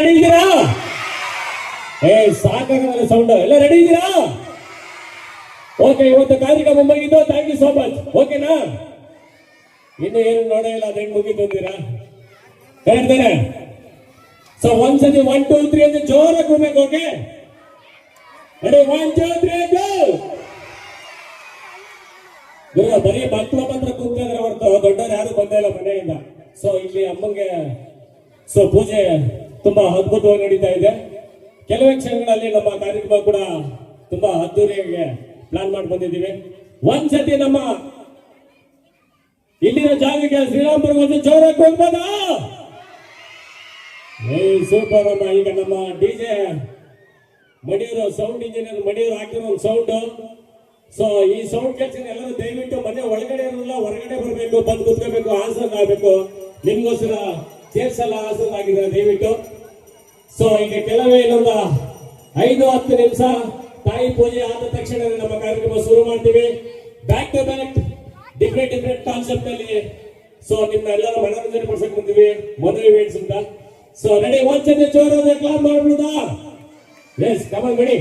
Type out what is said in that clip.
Ready ಇದ್ದೀರಾ? ಏ ಸಾಕಾಗಲ್ಲ ಸೌಂಡ್ ಎಲ್ಲ ರೆಡಿ ಇದ್ದೀರಾ? ಓಕೆ ಇವತ್ತು ಕಾರ್ಯಕ್ರಮ ಮುಗಿದ್ದು ಥ್ಯಾಂಕ್ ಯು ಸೋ ಮಚ್ ಓಕೆನಾ ಇನ್ನು ಏನು ನೋಡೇ ಇಲ್ಲ, ಅದೇನು ಮುಗಿತು ಅಂತೀರಾ ಹೇಳ್ತೇನೆ. ಸೊ ಒಂದ್ಸತಿ ಒನ್ ಟೂ ತ್ರೀ ಅಂತ ಜೋರಾಗಿ ಹೋಗ್ಬೇಕು okay ready one two three go ಗುರು ಬರೀ ಮಕ್ಕಳು ಮಾತ್ರ ಕುಂತಿದ್ರೆ ಹೊರತು. ದೊಡ್ಡವ್ರು ಯಾರು ಬಂದೇ ಇಲ್ಲ ಮನೆಯಿಂದ. ಸೊ ಇಲ್ಲಿ ಅಮ್ಮಂಗೆ ಸೊ ಪೂಜೆ ತುಂಬಾ ಅದ್ಭುತವಾಗಿ ನಡೀತಾ ಇದೆ. ಕೆಲವೇ ಕ್ಷಣಗಳಲ್ಲಿ ನಮ್ಮ ಕಾರ್ಯಕ್ರಮ ಕೂಡ ತುಂಬಾ ಅದ್ದೂರಿಯಾಗಿ ಪ್ಲಾನ್ ಮಾಡಿ ಬಂದಿದ್ದೀವಿ. ಒಂದ್ಸತಿ ನಮ್ಮ ಇಲ್ಲಿನ ಜಾಗಕ್ಕೆ ಶ್ರೀರಾಮ್ಪುರ ಒಂದು ಜೋರಾಗಿ ಹೋಗ್ಬೋದಾ? ಸೂಪರ್ ಅಮ್ಮ. ಈಗ ನಮ್ಮ DJ Madiyur sound engineer Madiyur ಹಾಕಿರೋ ಒಂದು ಸೌಂಡ್ ಸೊ ಈ ಸೌಂಡ್ ಕೆಲಸ ಎಲ್ಲರೂ ದಯವಿಟ್ಟು ಮನೆ ಒಳಗಡೆ ಇರೋಲ್ಲ ಹೊರಗಡೆ ಬರಬೇಕು, ಬಂದು ಕುತ್ಕೋಬೇಕು, ಆನ್ಸರ್ ಆಗಬೇಕು. ನಿಮ್ಗೋಸ್ಕರ ಆನ್ಸರ್ ಆಗಿದೆ ದಯವಿಟ್ಟು. ಸೊ ಈಗ ಕೆಲವೇ ಇನ್ನೊಂದು ಐದು, ಹತ್ತು ನಿಮಿಷ ತಾಯಿ ಪೂಜೆ ಆದ ತಕ್ಷಣ ನಮ್ಮ ಕಾರ್ಯಕ್ರಮ ಶುರು ಮಾಡ್ತೀವಿ. Back to back different different concept ಅಲ್ಲಿ. ಸೊ ನಿಮ್ಮ ಎಲ್ಲರ ಮನೋರಂಜನೆ ಪಡಿಸಕ್ ಬಂದಿವಿ. ಮದುವೆ ಇವೆಂಟ್ಸ್ ಅಂತ. ಸೊ ರೆಡಿ ಒಂದ್ಸತಿ ಜೋರಾದ ಕ್ಲಾಪ್ ಮಾಡ್ಬಿಡುದಾ? ಎಸ್ ಕಮಲ್ ಬಿಡಿ